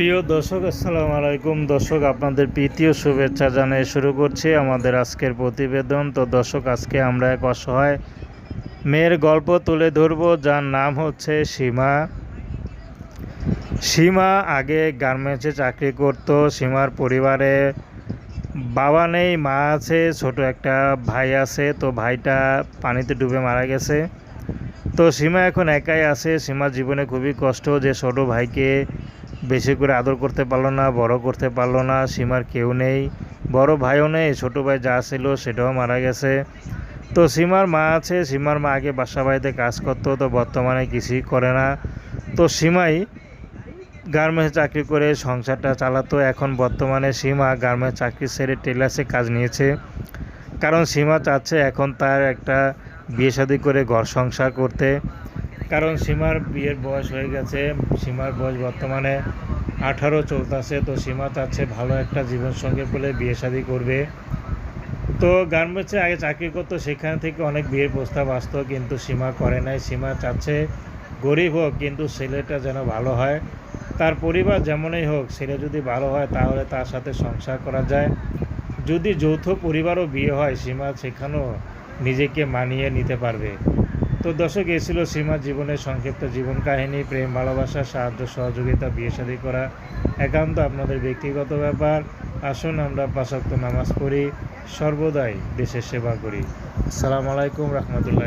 প্রিয় দর্শক, আসসালামু আলাইকুম। দর্শক, আপনাদের প্রীতীয় শুভেচ্ছা জানিয়ে শুরু করছি আমাদের আজকের প্রতিবেদন। তো দর্শক, আজকে আমরা এক অসহায় মেয়ের গল্প তুলে ধরব, যার নাম হচ্ছে সীমা। সীমা আগে গার্মেন্টসে চাকরি করত। সীমার পরিবারে বাবা নেই, মা আছে, ছোট একটা ভাই আছে। তো ভাইটা পানিতে ডুবে মারা গেছে। তো সীমা এখন একাই আছে। সীমার জীবনে খুবই কষ্ট যে ছোট ভাইকে বেশি করে আদর করতে পারল না, বড় করতে পারল না, সীমার কেউ নেই। বড় ভাইও নেই, ছোটো ভাই যা ছিল সেটাও মারা গেছে। তো সীমার মা আছে, সীমার মা আগে বাসা বাড়িতে কাজ করতো, তো বর্তমানে কিছুই করে না। তো সীমাই গার্মেন্টসে চাকরি করে, সংসারটা চালাতো। এখন বর্তমানে সীমা গার্মেন্টস চাকরি সেরে টেলার্সে কাজ নিয়েছে। কারণ সীমা চাচ্ছে এখন তার একটা বিয়ে শাদি করে ঘর সংসার করতে। কারণ সীমার বিয়ের বয়স হয়ে গেছে, সীমার বয়স বর্তমানে আঠারো চলতেছে, তো সীমা চাচ্ছে ভালো একটা জীবনসঙ্গী বলে বিয়ে শাদি করবে। তো গার্মেন্টসে আগে চাকরি করতো, সেখান থেকে অনেক বিয়ের প্রস্তাব আসতো, কিন্তু সীমা করে নাই। সীমা চাচ্ছে গরিব হোক, কিন্তু ছেলেটা যেন ভালো হয়। তার পরিবার যেমনই হোক, ছেলে যদি ভালো হয়, তাহলে তার সাথে সংসার করা যায়। যদি যৌথ পরিবারও বিয়ে হয়, সীমা সেখানেও নিজেকে মানিয়ে নিতে পারবে। তো দর্শক, এ ছিল সীমার জীবনের সংক্ষিপ্ত জীবন কাহিনী, প্রেম, ভালোবাসা, সাহায্য, সহযোগিতা, বিয়ে শাদী করা একান্ত আপনাদের ব্যক্তিগত ব্যাপার। আসুন আমরা পাশাক্ত নামাজ পড়ি, সর্বদাই দেশের সেবা করি। আসসালামু আলাইকুম রহমতুল্লাহ।